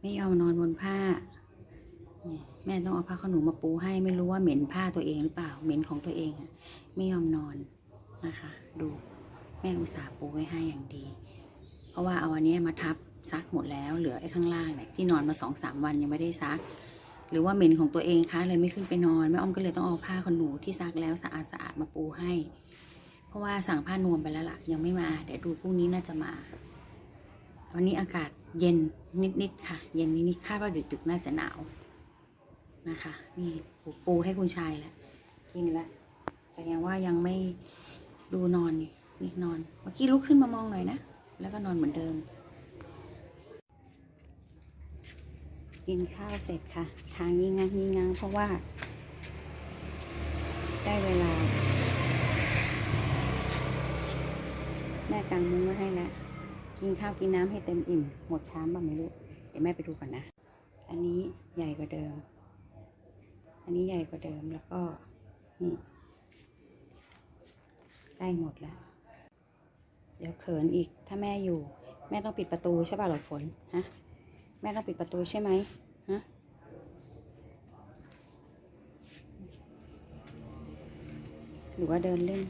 ไม่ยอมนอนบนผ้า แม่ต้องเอาผ้าขนหนูมาปูให้ไม่รู้ว่าเหม็นผ้าตัวเองหรือเปล่า เหม็นของตัวเองอะไม่ยอมนอนนะคะ ดูแม่อุตส่าห์ปูไว้ให้อย่างดี เพราะว่าเอาอันนี้มาทับซักหมดแล้ว เหลือไอ้ข้างล่างเนี่ยที่นอนมาสองสามวันยังไม่ได้ซัก หรือว่าเหม็นของตัวเองคะเลยไม่ขึ้นไปนอนแม่อ้อมก็เลยต้องเอาผ้าขนหนูที่ซักแล้วสะอาดสะอาดๆมาปูให้ เพราะว่าสั่งผ้านวมไปแล้วล่ะ ยังไม่มา เดี๋ยวดูพรุ่งนี้น่าจะมา วันนี้อากาศเย็นนิดๆค่ะ เย็นนิดๆคาดว่าดึกๆน่าจะหนาวนะคะนี่ปูปูให้คุณชายแล้วกินแล้วแต่ยังว่ายังไม่ดูนอนนี่นี่นอน เมื่อกี้ลุกขึ้นมามองหน่อยนะ แล้วก็นอนเหมือนเดิม กินข้าวเสร็จค่ะ ทางยิงงังยิงงังเพราะว่า ได้เวลา แม่กางมุ้งไว้ให้แล้ว กินข้าวกินน้ำให้เต็มอิ่ม หมดชามบ้างไม่รู้ เดี๋ยวแม่ไปดูก่อนนะ อันนี้ใหญ่กว่าเดิม อันนี้ใหญ่กว่าเดิมแล้วก็นี่ใกล้หมดแล้ว เดี๋ยวเขินอีก ถ้าแม่อยู่ แม่ต้องปิดประตูใช่ป่ะหรอฝนฮะ แม่ต้องปิดประตูใช่ไหมฮะหรือว่าเดินเล่น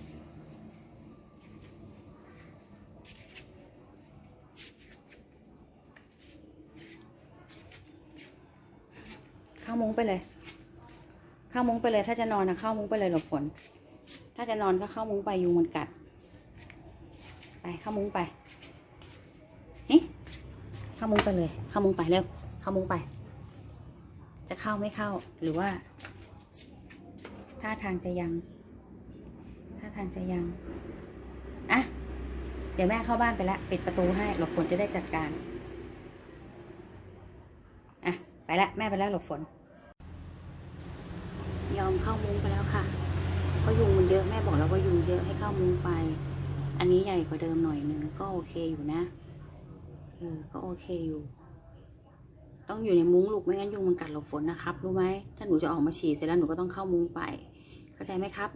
ามุ้งไปเลย เข้ามุ้งไปเลย ถ้าจะนอนนะเข้ามุ้งไปเลยหลบฝน ถ้าจะนอนก็เข้ามุ้งไปยุงมันกัด ไปเข้ามุ้งไปนี่เข้ามุ้งไปเลย เข้ามุ้งไปเร็ว เข้ามุ้งไป จะเข้าไม่เข้าหรือว่าท่าทางจะยังท่าทางจะยังอะเดี๋ยวแม่เข้าบ้านไปแล้วปิดประตูให้หลบฝนจะได้จัดการ อะ ไปละแม่ไปแล้วหลบฝน ยอมเข้ามุ้งไปแล้วค่ะเพราะยุงมันเยอะแม่บอกแล้วว่ายุงเยอะให้เข้ามุ้งไป อันนี้ใหญ่กว่าเดิมหน่อยนึงก็โอเคอยู่นะเออก็โอเคอยู่ ต้องอยู่ในมุ้งลูกไม่งั้นยุงมันกัดหลบฝนนะครับรู้ไหมถ้าหนูจะออกมาฉี่เสร็จแล้วหนูก็ต้องเข้ามุ้งไป เข้าใจไหมครับ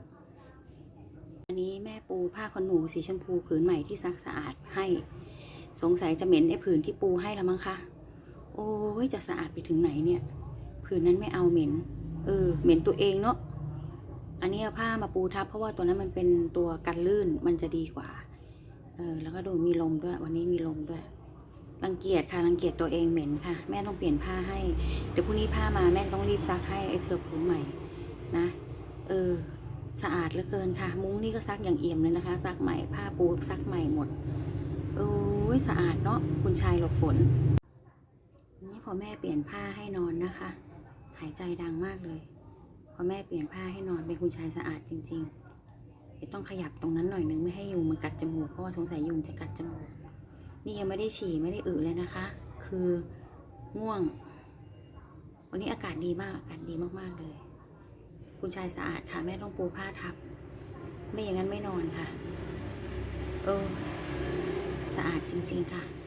อันนี้แม่ปูผ้าขนหนูสีชมพูผืนใหม่ที่ซักสะอาดให้ สงสัยจะเหม็นไอ้ผืนที่ปูให้ละมั้งคะโอ้ยจะสะอาดไปถึงไหนเนี่ย ผืนนั้นไม่เอาเหม็น เออเหม็นตัวเองเนาะอันนี้เอาผ้ามาปูทับ เพราะว่าตัวนั้นมันเป็นตัวกันลื่นมันจะดีกว่า เออแล้วก็ดูมีลมด้วย วันนี้มีลมด้วยรังเกียจค่ะรังเกียจตัวเองเหม็นค่ะ แม่ต้องเปลี่ยนผ้าให้เดี๋ยวพรุ่งนี้ผ้ามาแม่ต้องรีบซักให้ไอ้เธอผืนใหม่นะ เออ สะอาดเหลือเกินค่ะ มุ้งนี่ก็ซักอย่างเอี่ยมเลยนะคะ ซักใหม่ผ้าปูซักใหม่หมดโอ้ยสะอาดเนาะคุณชายหลบฝนนี่พอแม่เปลี่ยนผ้าให้นอนนะคะ หายใจดังมากเลยพอแม่เปลี่ยนผ้าให้นอนเป็นคุณชายสะอาดจริงๆเดี๋ยวต้องขยับตรงนั้นหน่อยนึงไม่ให้ยุงมันกัดจมูกเพราะว่าสงสัยยุงจะกัดจมูก นี่ยังไม่ได้ฉี่ไม่ได้อึเลยนะคะ คือง่วง วันนี้อากาศดีมากอากาศดีมากๆเลย คุณชายสะอาดค่ะ แม่ต้องปูผ้าทับ ไม่อย่างนั้นไม่นอนค่ะ เออ สะอาดจริง ๆ ค่ะ